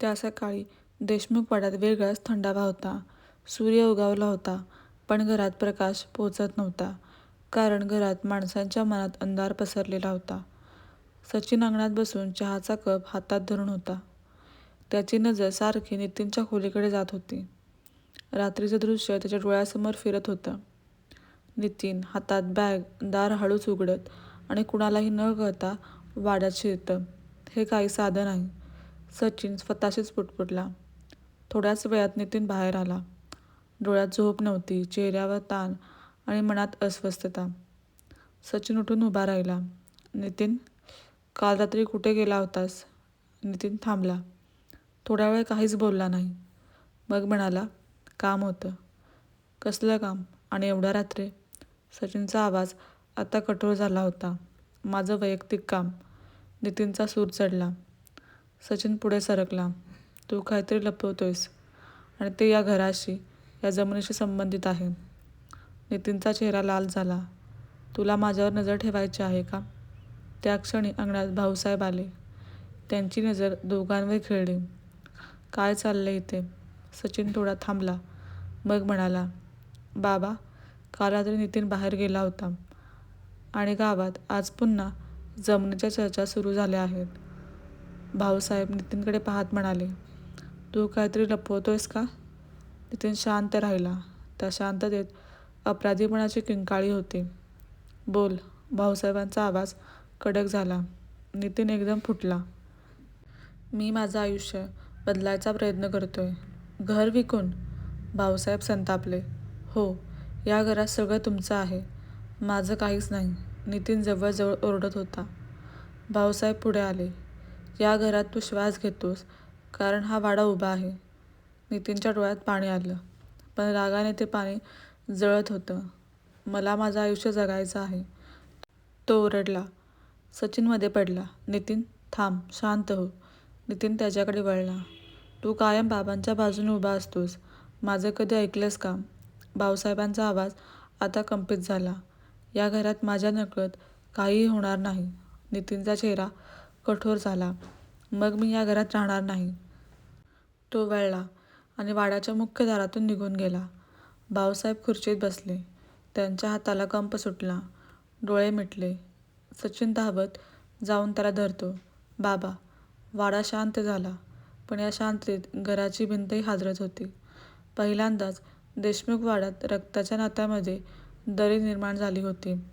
त्या सकाळी देशमुख वाड्यात वेगळाच थंडावा होता. सूर्य उगावला होता, पण घरात प्रकाश पोचत नव्हता. कारण घरात माणसांच्या मनात अंधार पसरलेला होता. सचिन अंगणात बसून चहाचा कप हातात धरून होता. त्याची नजर सारखी नितीनच्या खोलीकडे जात होती. रात्रीचं दृश्य त्याच्या डोळ्यासमोर फिरत होतं. नितीन हातात बॅग दार हळूच उघडत आणि कुणालाही न कळता वाड्यात शिरतं. हे काही साधं नाही. सचिन स्वतःशीच पुटपुटला. थोड्याच वेळात नितीन बाहेर आला. डोळ्यात झोप नव्हती, चेहऱ्यावर ताण आणि मनात अस्वस्थता. सचिन उठून उभा राहिला. नितीन, काल रात्री कुठे गेला होतास? नितीन थांबला. थोडा वेळ काहीच बोलला नाही. मग म्हणाला, काम होतं. कसलं काम आणि एवढ्या रात्री? सचिनचा आवाज आता कठोर झाला होता. माझं वैयक्तिक काम. नितीनचा सूर चढला. सचिन पुढे सरकला. तू काहीतरी लपवतोयस आणि ते या घराशी, या जमिनीशी संबंधित आहे. नितीनचा चेहरा लाल झाला. तुला माझ्यावर नजर ठेवायची आहे का? त्या क्षणी अंगणात भाऊसाहेब आले. त्यांची नजर दोघांवर खेळली. काय चाललं इथे? सचिन थोडा थांबला. मग म्हणाला, बाबा, काल रात्री नितीन बाहेर गेला होता आणि गावात आज पुन्हा जमिनीच्या चर्चा सुरू झाल्या आहेत. भाऊसाहेब नितीनकडे पाहत म्हणाले, तू काहीतरी लपवतोयस का? नितीन शांत राहिला. त्या शांततेत अपराधीपणाची किंकाळी होती. बोल. भाऊसाहेबांचा आवाज कडक झाला. नितीन एकदम फुटला. मी माझं आयुष्य बदलायचा प्रयत्न करतोय. घर विकून? भाऊसाहेब संतापले. हो. या घरात सगळं तुमचं आहे. माझं काहीच नाही. नितीन जवळजवळ ओरडत होता. भाऊसाहेब पुढे आले. या घरात तू श्वास घेतोस कारण हा वाडा उभा आहे. नितीनच्या डोळ्यात पाणी आलं. पण रागाने ते पाणी जळत होतं. मला माझं आयुष्य जगायचं आहे. तो ओरडला. सचिनमध्ये पडला. नितीन, थांब. शांत हो. नितीन त्याच्याकडे वळला. तू कायम बाबांच्या बाजूने उभा असतोस. माझं कधी ऐकलंस का? भाऊसाहेबांचा आवाज आता कंपित झाला. या घरात माझ्या नकळत काहीही होणार नाही. नितीनचा चेहरा कठोर झाला. मग मी या घरात राहणार नाही. तो वळला आणि वाड्याच्या मुख्य दारातून निघून गेला. भाऊसाहेब खुर्चीत बसले. त्यांच्या हाताला कंप सुटला. डोळे मिटले. सचिन धावत जाऊन त्याला धरतो. बाबा. वाडा शांत झाला. पण या शांततेत घराची भिंतही हादरत होती. पहिल्यांदाच देशमुख वाड्यात रक्ताच्या नात्यामध्ये दरी निर्माण झाली होती.